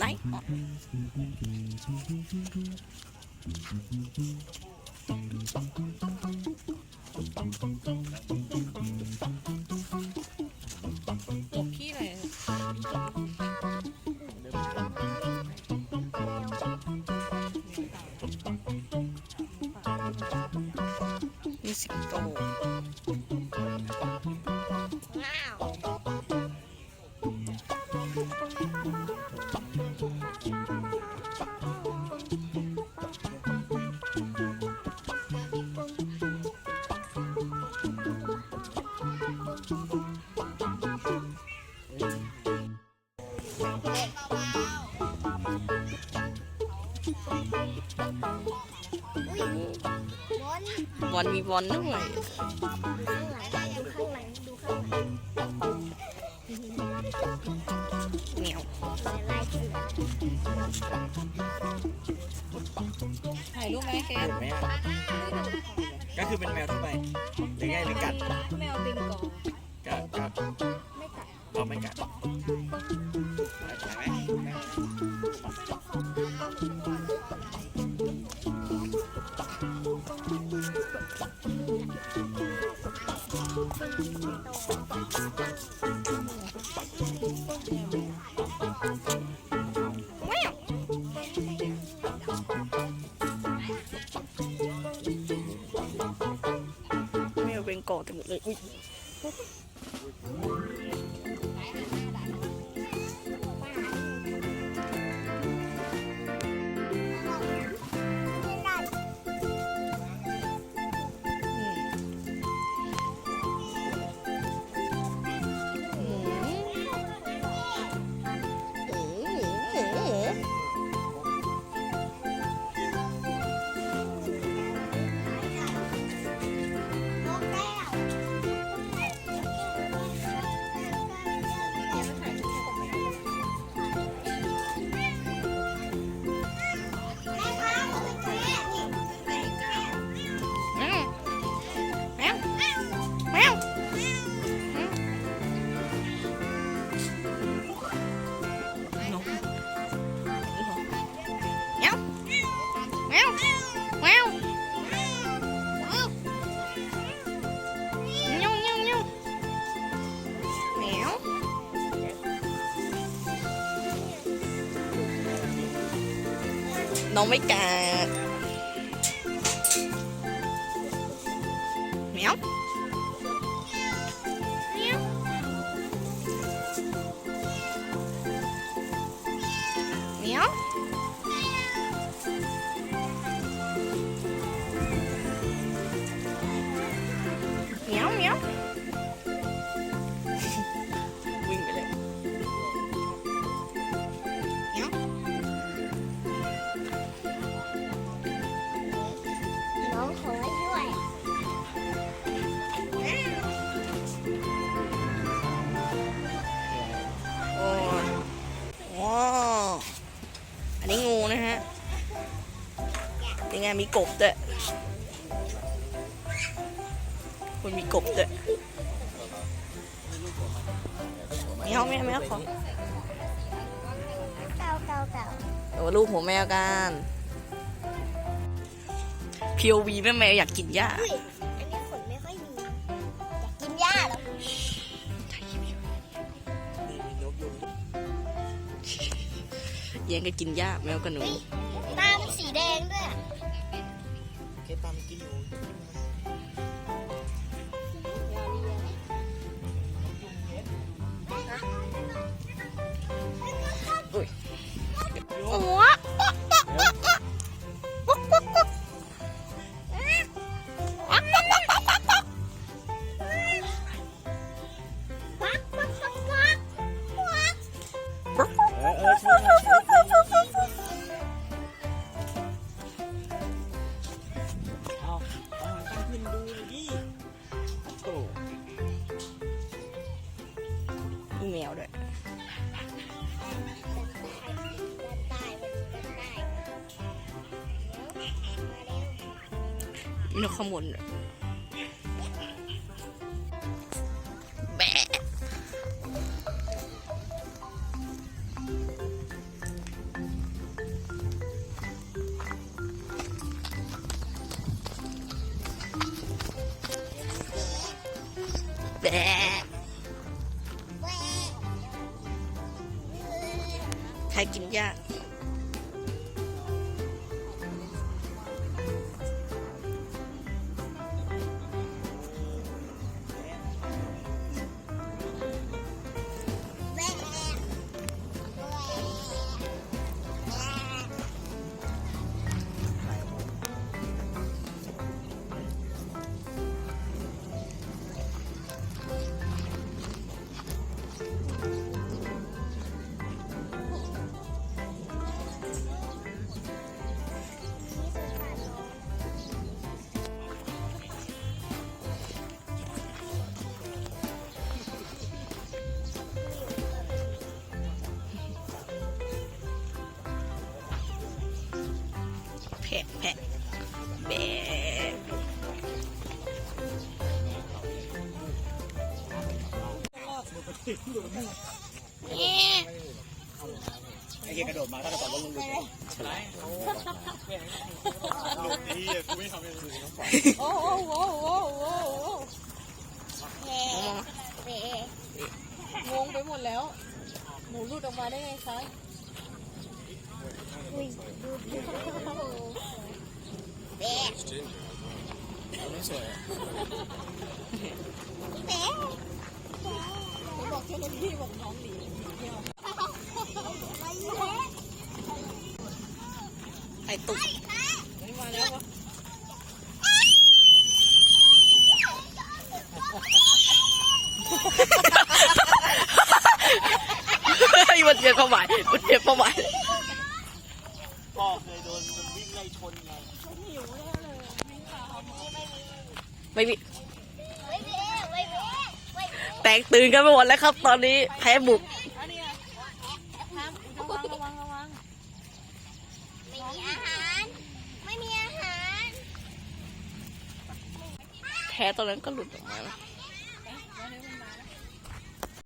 ไลท์ออนหมวกพี่อะไรอะมีสิงโตว้าว บอลมีบอลด้วยข้างหลังดูข้างหลังดูข้างหลังเหนียวแต่ลายเสือถ่ายรูปไหมแคเห็ทนไหมอะก็คือเป็นแมวทั่วไปหรือไงหรือกัดแมวติงกอกัดกัดไม่กัดเราไม่กัดกัดไหม แมวแมวเป็นกอเต็มหมดเลยอุ๊ย น้องไมีกบด้วยคุณมีกบด้วยเมียวเมียวเมียวขอเก่าเก่าเก่าเดี๋ยวลูกหัวแมวกัน POV แม่แมวอยากกินหญ้าอุ้ยอันนี้ขนไม่ค่อยมีอยากกินหญ้าเหรอแย่งกันกินหญ้าแมวกับหนูเฮ้ยตามัน ตามกินอยู่ นกขมนแบบแบะใครกินยาก แผะแผะแบะไอ้เหี้ยกระโดดมาถ้ากระโดดล้วมึงดูอะไรหลุดไอ้เหี้ยกูไม่ทำให้มึงดูน้องปล่อยโอ้โหโอ้โหโอ้โหแมองแหมงงไปหมดแล้วหมูหลุดออกมาได้ไงคะ อุ้ยดูดูแหมไม่สวยแหมบอกเจ้าหน้าที่บอกน้องหนีเที่ยวไอตุกไม่มาแล้ววะเฮ้ยมันเจอเข้าหมายมันเจอเข้าหมาย พ่อเคยโดนมันวิ่งไล่ชนไง ไม่มีแตกตื่นกันไปหมดแล้วครับ ตอนนี้แพ้บุกแพ้ตอนนั้นก็หลุดออกมาแล้ว